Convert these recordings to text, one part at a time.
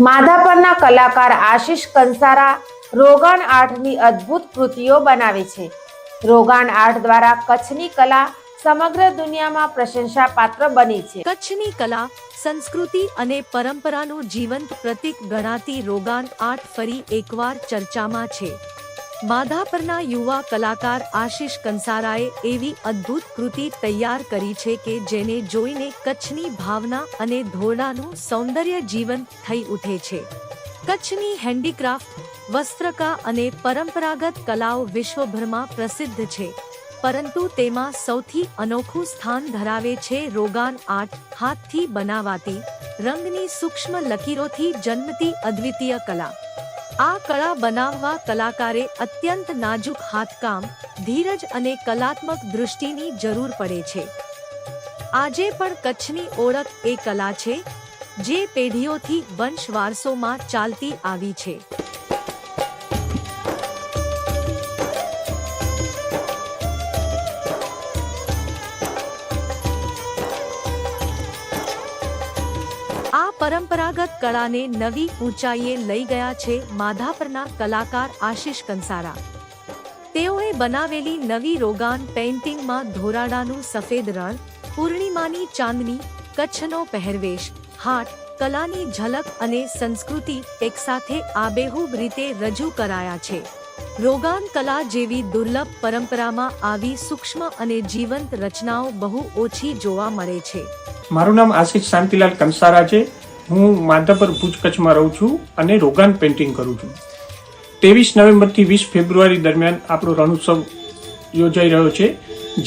માધાપરના કલાકાર આશિષ કંસારા રોગાન આર્ટની અદ્ભુત કૃતિઓ બનાવે છે. રોગાન આર્ટ દ્વારા કચ્છની કલા સમગ્ર દુનિયામાં પ્રશંસા પાત્ર બની છે. કચ્છની કલા, સંસ્કૃતિ અને પરંપરાનું જીવંત પ્રતીક ગણાતી રોગાન આર્ટ ફરી એકવાર ચર્ચામાં છે. માધાપરના યુવા કલાકાર આશિષ કંસારાએ એવી અદ્ભુત કૃતિ તૈયાર કરી છે કે જેને જોઈને કચ્છની ભાવના અને ધોરણાનું સૌંદર્ય જીવન થઈ ઉઠે છે. કચ્છની હેન્ડીક્રાફ્ટ, વસ્ત્રકા અને પરંપરાગત કલાઓ વિશ્વભરમાં પ્રસિદ્ધ છે, પરંતુ તેમાં સૌથી અનોખું સ્થાન ધરાવે છે રોગાન આર્ટ, હાથથી બનાવાતી, રંગની સૂક્ષ્મ લકીરોથી જન્મતી અદ્વિતીય કલા. આ કળા બનાવવા કલાકારે અત્યંત નાજુક હાથકામ, ધીરજ અને કલાત્મક દૃષ્ટિની જરૂર પડે છે. આજે પણ કચ્છની ઓળખ એ કલા છે, જે પેઢીઓથી વંશ વારસોમાં ચાલતી આવી છે. પરંપરાગત કળાને નવી ઊંચાઈએ લઈ ગયા છે માધાપરના કલાકાર આશિષ કંસારા. તેઓએ બનાવેલી નવી રોગાન પેઇન્ટિંગમાં ધોરાડાનું સફેદ રણ, પૂર્ણિમાની ચાંદની, કચ્છનો પહેરવેશ, હાટ, કલાની ઝલક અને સંસ્કૃતિ એકસાથે આબેહૂબ રીતે રજૂ કરાયા છે. રોગાન કલા જેવી દુર્લભ પરંપરામાં આવી સૂક્ષ્મ અને જીવંત રચનાઓ બહુ ઓછી જોવા મળે છે. મારું નામ આશિષ શાંતિલાલ કંસારા છે. હું માધાપર ભુજ કચ્છમાં રહું છું અને રોગાન પેઇન્ટિંગ કરું છું. ત્રેવીસ નવેમ્બરથી વીસ ફેબ્રુઆરી દરમિયાન આપણો રણોત્સવ યોજાઈ રહ્યો છે,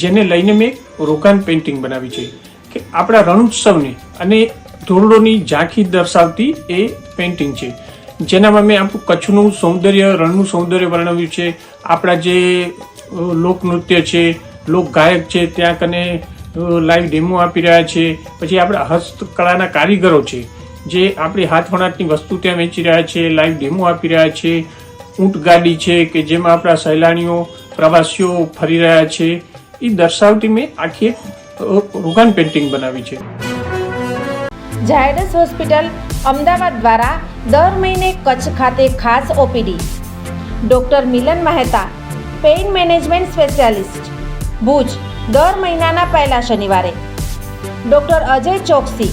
જેને લઈને મેં રોગાન પેઇન્ટિંગ બનાવી છે, કે આપણા રણોત્સવને અને ધોરડોની ઝાંખી દર્શાવતી એ પેઇન્ટિંગ છે. જેનામાં મેં આપણું કચ્છનું સૌંદર્ય, રણનું સૌંદર્ય વર્ણવ્યું છે, આપણા જે લોકનૃત્ય છે, લોક ગાયક છે, ત્યાં કને લાઈવ ડેમો આપી રહ્યા છે, પછી આપણા હસ્તકળાના કારીગરો છે. જે આપણી હાથ વણાટની વસ્તુ ત્યાં વેચી રહ્યા છે લાઈવ ડેમો આપી રહ્યા છે, ઊંટ ગાડી છે કે જેમાં આપણા સહેલાણીઓ, પ્રવાસીઓ ફરી રહ્યા છે એ દર્શાવતી મેં આખી એક રોગાન પેઇન્ટિંગ બનાવી છે. ઝાયડસ હોસ્પિટલ અમદાવાદ દ્વારા દર મહિને કચ્છ ખાતે ખાસ OPD. Doctor Milan Mehta pain management specialist Bhuj, દર મહિનાના પહેલા શનિવારે. ડોક્ટર અજય ચોકસી